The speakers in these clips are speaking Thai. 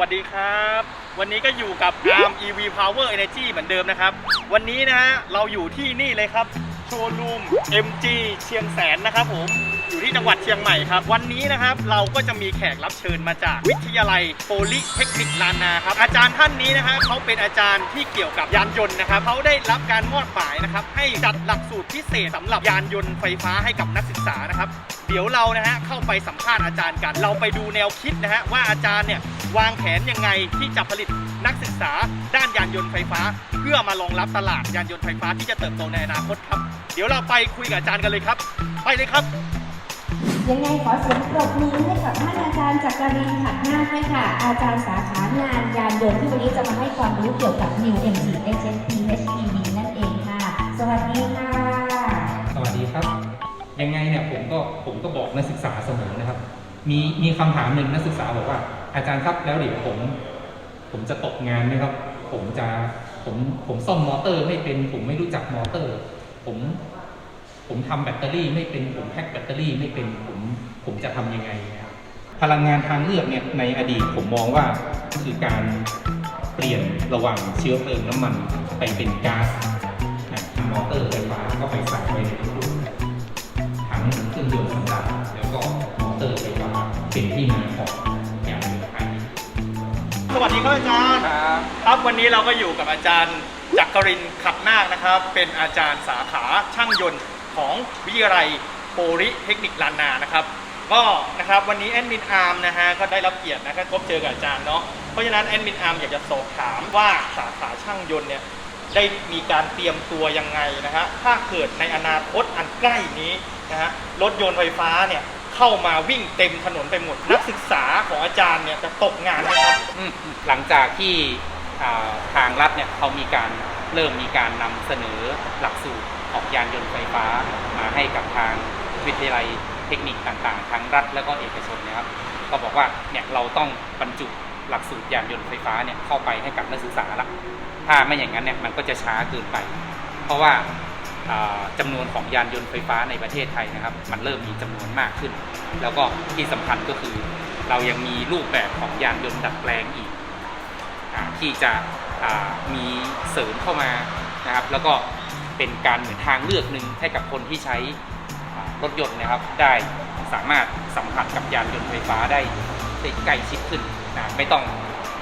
วัสดีครับ วันนี้ก็อยู่กับ ARM EV Power Energy เหมือนเดิมนะครับ วันนี้นะฮะเราอยู่ที่นี่เลยครับ โชว์รูม MG เชียงแสนนะครับผม อยู่ที่จังหวัดเชียงใหม่ครับ วันนี้นะครับเราก็จะมีแขกรับเชิญมาจากวิทยาลัยโพลิเทคนิคลานนาครับ อาจารย์ท่านนี้นะฮะเขาเป็นอาจารย์ที่เกี่ยวกับยานยนต์นะครับเขาได้รับการมอบหมายนะครับให้จัดหลักสูตรพิเศษสำหรับยานยนต์ไฟฟ้าให้กับนักศึกษานะครับ เดี๋ยวเรานะฮะเข้าไปสัมภาษณ์อาจารย์กัน เราไปดูแนวคิดนะฮะว่าอาจารย์เนี่ยวางแผนยังไงที่จะผลิตนักศึกษาด้านยานยนต์ไฟฟ้า เพื่อมารองรับตลาดยานยนต์ไฟฟ้าที่จะเติบโตในอนาคตครับ เดี๋ยวเราไปคุยกับอาจารย์กันเลยครับ ไปเลยครับ ยังไงขอเสียงปรบมือให้กับท่านอาจารย์จักรินขัดนาคด้วยค่ะ อาจารย์สาขางานยานยนต์ที่วันนี้จะมาให้ความรู้เกี่ยวกับ New MG HSP HEV นั่นเองค่ะ สวัสดีค่ะ สวัสดีครับ ยังไงเนี่ยผมก็ผมก็บอกนักศึกษาเสมอนะครับ มีมีคำถามหนึ่งนักศึกษาบอกว่า อาจารย์ครับแล้วเดี๋ยวผม ผมจะตกงานไหมครับ ผมจะผมผมซ่อมมอเตอร์ไม่เป็น ผมไม่รู้จักมอเตอร์ ผม ผมทำแบตเตอรี่ไม่เป็นผมแพ็คแบตเตอรี่ไม่เป็นผม ผมจะทำยังไงนะครับพลังงานทางเลือกเนี่ยในอดีตผมมองว่าคือการเปลี่ยนระหว่างเชื้อเพลิงน้ำมันไปเป็นก๊าซนะมอเตอร์ไฟฟ้าก็ไปใส่ไว้ในรถถังเครื่องยนต์สันดาปแล้วก็มอเตอร์ไฟฟ้าเป็นที่มาของยานยนต์ไทยสวัสดีครับอาจารย์ครับครับวันนี้เราก็อยู่กับอาจารย์จักรินทร์ขัดนาคนะครับ เป็นอาจารย์สาขาช่างยนต์ของวิทยาลัยโปริเทคนิคลานนานะครับ ก็นะครับวันนี้แอดมินอาร์มนะฮะก็ได้รับเกียรตินะครับพบเจอกับอาจารย์เนาะเพราะฉะนั้นแอดมินอาร์มอยากจะสอบถามว่าสาขาช่างยนต์เนี่ยได้มีการเตรียมตัวยังไงนะฮะถ้าเกิดในอนาคตอันใกล้นี้นะฮะรถยนต์ไฟฟ้าเนี่ยเข้ามาวิ่งเต็มถนนไปหมดนักศึกษาของอาจารย์เนี่ยจะตกงานไหมครับอืมหลังจากที่อ่าทางรัฐเนี่ยเขามีการเริ่มมีการนำเสนอหลักสูตรของยานยนต์ไฟฟ้ามาให้กับทางวิทยาลัย คนิคต่างๆ ทั้งรัฐและก็เอกชนนะครับ ก็บอกว่าเนี่ยเราต้องบรรจุหลักสูตรยานยนต์ไฟฟ้าเนี่ยเข้าไปให้กับนักศึกษาละถ้าไม่อย่างนั้นเนี่ยมันก็จะช้าเกินไป เพราะว่าจำานวนของยานยนต์ไฟฟ้าในประเทศไทยนะครับ มันเริ่มมีจำนวนมากขึ้น แล้วก็ที่สำคัญก็คือ เรายังมีรูปแบบของยานยนต์ดัดแปลงอีกอที่จะมีเสริมเข้ามานะครับ แล้วก็เป็นการเหมือนทางเลือกหนึ่งให้กับคนที่ใช้ รถยนต์นะครับได้สามารถสัมผัสกับยานยนต์ไฟฟ้าได้ได้ใกล้ชิดขึ้นนะไม่ต้อง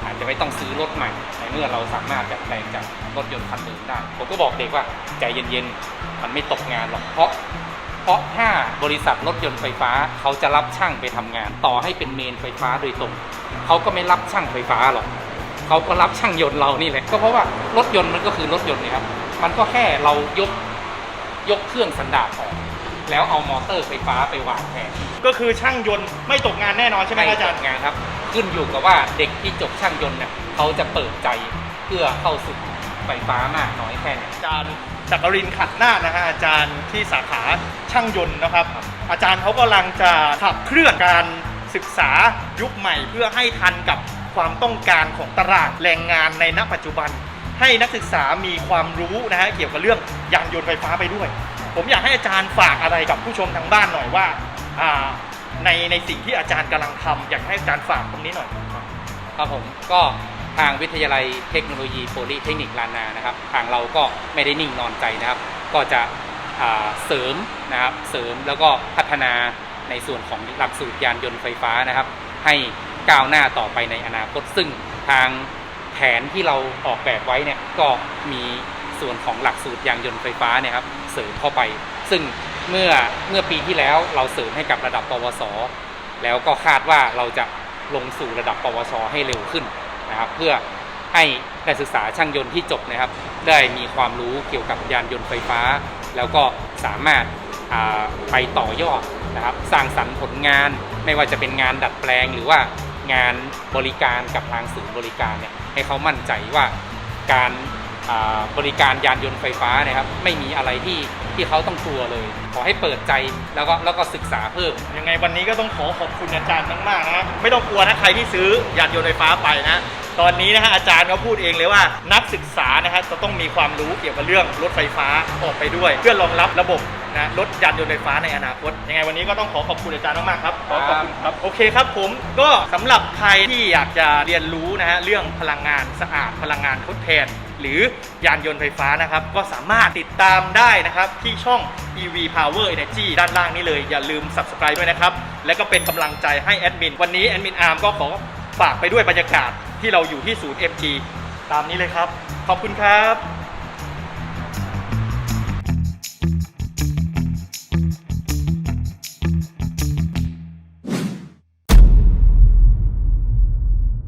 อาจจะไม่ต้องซื้อรถใหม่ในเมื่อเราสามารถดัดแปลงจากรถยนต์คันเดิมได้ ผมก็บอกเด็กว่าใจเย็นๆ มันไม่ตกงานหรอกเพราะ เพราะถ้าบริษัทรถยนต์ไฟฟ้าเขาจะรับช่างไปทำงาน ต่อให้เป็นเมนไฟฟ้าโดยตรงเขาก็ไม่รับช่างไฟฟ้าหรอกเขาก็รับช่างยนต์เรานี่แหละก็เพราะว่ารถยนต์มันก็คือรถยนต์เนี่ยครับมันก็แค่เรายกยกเครื่องสันดาปออก แล้วเอามอเตอร์ไฟฟ้าไปวางแทนก็คือช่างยนต์ไม่ตกงานแน่นอนใช่ไหมครับอาจารย์งานครับ ขึ้นอยู่กับว่าเด็กที่จบช่างยนต์เนี่ยเขาจะเปิดใจเพื่อเข้าสู่ไฟฟ้ามากน้อยแค่ไหนอาจารย์จักรินทร์ขัดหน้าคนะฮะอาจารย์ที่สาขาช่างยนต์นะครับ อาจารย์เขากำลังจะขับเคลื่อนการศึกษายุคใหม่เพื่อให้ทันกับความต้องการของตลาดแรงงานในณปัจจุบัน ให้นักศึกษามีความรู้นะฮะเกี่ยวกับเรื่องยานยนต์ไฟฟ้าไปด้วย ผมอยากให้อาจารย์ฝากอะไรกับผู้ชมทางบ้านหน่อยว่าในในสิ่งที่อาจารย์กำลังทำอยากให้อาจารย์ฝากตรงนี้หน่อยครับผมก็ทางวิทยาลัยเทคโนโลยีโพลิเทคนิคลานานะครับ ทางเราก็ไม่ได้นิ่งนอนใจนะครับ ก็จะเสริมนะครับเสริมแล้วก็พัฒนาในส่วนของหลักสูตรยานยนต์ไฟฟ้านะครับ ให้ก้าวหน้าต่อไปในอนาคต ซึ่งทางแผนที่เราออกแบบไว้เนี่ยก็มีส่วนของหลักสูตรยานยนต์ไฟฟ้าเนี่ยครับ เสริมเข้าไป ซึ่งเมื่อเมื่อปีที่แล้วเราเสริมให้กับระดับปวส แล้วก็คาดว่าเราจะลงสู่ระดับปวชให้เร็วขึ้นนะครับ เพื่อให้นักศึกษาช่างยนต์ที่จบนะครับ ได้มีความรู้เกี่ยวกับยานยนต์ไฟฟ้า แล้วก็สามารถไปต่อยอดนะครับ สร้างสรรค์ผลงานไม่ว่าจะเป็นงานดัดแปลงหรือว่างานบริการกับทางศูนย์บริการเนี่ยให้เขามั่นใจว่าการ บริการยานยนต์ไฟฟ้าเนะครับ ไม่มีอะไรที่ที่เขาต้องกลัวเลย ขอให้เปิดใจแล้วก็แล้วก็ศึกษาเพิ่ม ยังไงวันนี้ก็ต้องขอขอบคุณอาจารย์มากๆนะฮะไม่ต้องกลัวนะใครที่ซื้อยานยนต์ไฟฟ้าไปนะ ตอนนี้นะฮะอาจารย์เขาพูดเองเลยว่านักศึกษานะฮะจะต้องมีความรู้เกี่ยวกับเรื่องรถไฟฟ้าออกไปด้วย เพื่อรองรับระบบนะรถยานยนต์ไฟฟ้าในอนาคต ยังไงวันนี้ก็ต้องขอขอบคุณอาจารย์มากๆครับ ขอขอบคุณครับ โอเคครับผม ก็สำหรับใครที่อยากจะเรียนรู้นะฮะเรื่องพลังงานสะอาดพลังงานทดแทน หรือยานยนต์ไฟฟ้านะครับ ก็สามารถติดตามได้นะครับ ที่ช่อง EV Power Energy ด้านล่างนี้เลย อย่าลืม Subscribe ด้วยนะครับ และก็เป็นกำลังใจให้แอดมิน วันนี้แอดมินอาร์มก็ขอฝากไปด้วยบรรยากาศ ที่เราอยู่ที่ศูนย์ MG ตามนี้เลยครับ ขอบคุณครับ